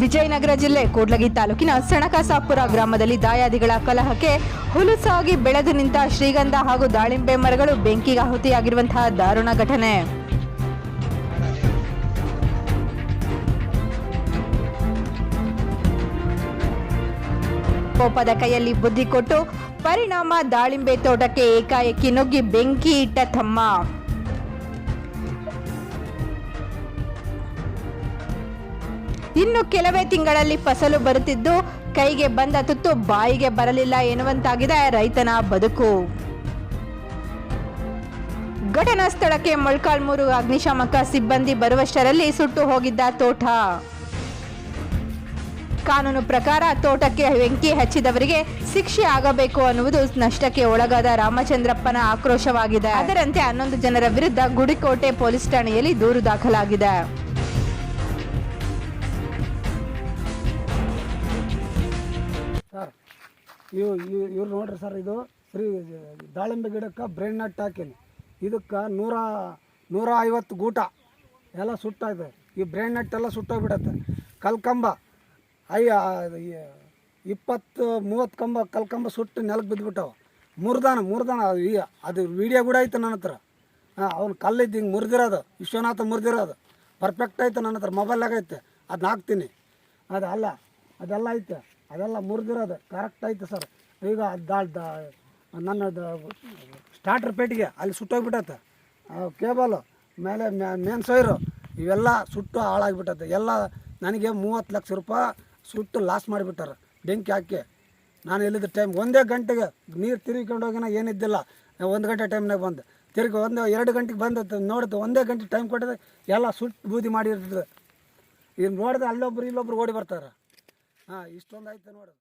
ವಿಜಯನಗರ ಜಿಲ್ಲೆ ಕೂಡ್ಲಗಿ ತಾಲೂಕಿನ ಸಣಕಸಾಪುರ ಗ್ರಾಮದಲ್ಲಿ ದಾಯಾದಿಗಳ ಕಲಹಕ್ಕೆ ಹುಲುಸಾಗಿ ಬೆಳೆದು ನಿಂತ ಶ್ರೀಗಂಧ ಹಾಗೂ ದಾಳಿಂಬೆ ಮರಗಳು ಬೆಂಕಿಗೆ ಆಹುತಿಯಾಗಿರುವಂತಹ ದಾರುಣ ಘಟನೆ. ಕೋಪದ ಕೈಯಲ್ಲಿ ಬುದ್ಧಿ ಕೊಟ್ಟು ಪರಿಣಾಮ ದಾಳಿಂಬೆ ತೋಟಕ್ಕೆ ಏಕಾಏಕಿ ನುಗ್ಗಿ ಬೆಂಕಿ ಇಟ್ಟ ತಮ್ಮ. ಇನ್ನು ಕೆಲವೇ ತಿಂಗಳಲ್ಲಿ ಫಸಲು ಬರುತ್ತಿದ್ದು, ಕೈಗೆ ಬಂದ ತುತ್ತು ಬಾಯಿಗೆ ಬರಲಿಲ್ಲ ಎನ್ನುವಂತಾಗಿದೆ ರೈತನ ಬದುಕು. ಘಟನಾ ಸ್ಥಳಕ್ಕೆ ಮೊಳ್ಕಾಲ್ಮೂರು ಅಗ್ನಿಶಾಮಕ ಸಿಬ್ಬಂದಿ ಬರುವಷ್ಟರಲ್ಲಿ ಸುಟ್ಟು ಹೋಗಿದ್ದ ತೋಟ. ಕಾನೂನು ಪ್ರಕಾರ ತೋಟಕ್ಕೆ ಬೆಂಕಿ ಹಚ್ಚಿದವರಿಗೆ ಶಿಕ್ಷೆ ಆಗಬೇಕು ಅನ್ನುವುದು ನಷ್ಟಕ್ಕೆ ಒಳಗಾದ ರಾಮಚಂದ್ರಪ್ಪನ ಆಕ್ರೋಶವಾಗಿದೆ. ಅದರಂತೆ ಹನ್ನೊಂದು ಜನರ ವಿರುದ್ಧ ಗುಡಿಕೋಟೆ ಪೊಲೀಸ್ ಠಾಣೆಯಲ್ಲಿ ದೂರು ದಾಖಲಾಗಿದೆ. ಇವು ಇವ್- ಇವ್ರು ನೋಡ್ರಿ ಸರ್, ಇದು ಶ್ರೀ ದಾಳಿಂಬೆ ಗಿಡಕ್ಕೆ ಬ್ರೈನ್ ನಟ್ ಹಾಕೀನಿ. ಇದಕ್ಕೆ ನೂರ ನೂರ ಐವತ್ತು ಗೂಟ ಎಲ್ಲ ಸುಟ್ಟಾಯ್ತು. ಈ ಬ್ರೈನ್ ನಟ್ ಎಲ್ಲ ಸುಟ್ಟೋಗ್ಬಿಡತ್ತೆ. ಕಲ್ಕಂಬ ಅಯ್ಯ ಇಪ್ಪತ್ತು, ಮೂವತ್ತು ಕಂಬ, ಕಲ್ಕಂಬ ಸುಟ್ಟು ನೆಲಕ್ಕೆ ಬಿದ್ದುಬಿಟ್ಟವು ಮುರ್ದಾನ ಮುರ್ದಾನ ಈ, ಅದು ವಿಡಿಯೋ ಕೂಡ ಐತೆ ನನ್ನ ಹತ್ರ. ಹಾಂ, ಅವ್ನು ಕಲ್ಲಿದ್ದು ಹಿಂಗೆ ಮುರಿದಿರೋದು, ವಿಶ್ವನಾಥ ಮುರಿದಿರೋದು. ಪರ್ಫೆಕ್ಟ್ ಐತೆ ನನ್ನ ಹತ್ರ ಮೊಬೈಲಾಗೈತೆ ಅದನ್ನ ಹಾಕ್ತೀನಿ. ಅದು ಅಲ್ಲ, ಅದೆಲ್ಲ ಐತೆ. ಅದೆಲ್ಲ ಮುರಿದಿರೋದು. ಕರೆಕ್ಟ್ ಐತೆ ಸರ್ ಈಗ ದಾ, ನನ್ನ ಸ್ಟಾರ್ಟರ್ ಪೇಟಿಗೆ ಅಲ್ಲಿ ಸುಟ್ಟೋಗ್ಬಿಟ್ಟೈತೆ. ಕೇಬಲು ಮೇಲೆ ಮೇನ್ ಸೈರು ಇವೆಲ್ಲ ಸುಟ್ಟು ಹಾಳಾಗಿಬಿಟ್ಟೈತೆ. ಎಲ್ಲ ನನಗೆ ಮೂವತ್ತು ಲಕ್ಷ ರೂಪಾಯಿ ಸುಟ್ಟು ಲಾಸ್ ಮಾಡಿಬಿಟ್ಟಾರೆ. ಬೆಂಕಿ ಹಾಕಿ. ನಾನು ಎಲ್ಲಿದ್ದ ಟೈಮ್ ಒಂದೇ ಗಂಟೆಗೆ ನೀರು ತಿರುಗಿಕೊಂಡು ಹೋಗಿನ ಏನಿದ್ದಿಲ್ಲ. ಒಂದು ಗಂಟೆ ಟೈಮ್ನಾಗ ಬಂದು. ತಿರುಗಿ ಒಂದು ಎರಡು ಗಂಟೆಗೆ ಬಂದು ನೋಡಿದ್ದು ಒಂದೇ ಗಂಟೆ ಟೈಮ್ ಕೊಟ್ಟಿದೆ ಎಲ್ಲ ಸುಟ್ಟು ಬೂದಿ ಮಾಡಿರ್ತದೆ ಈಗ ನೋಡಿದ್ರೆ ಅಲ್ಲೊಬ್ರು ಇಲ್ಲೊಬ್ರು ಓಡಿ ಬರ್ತಾರೆ. ಹಾಂ ಇಷ್ಟೊಂದು ಆಯ್ತು ನೋಡು.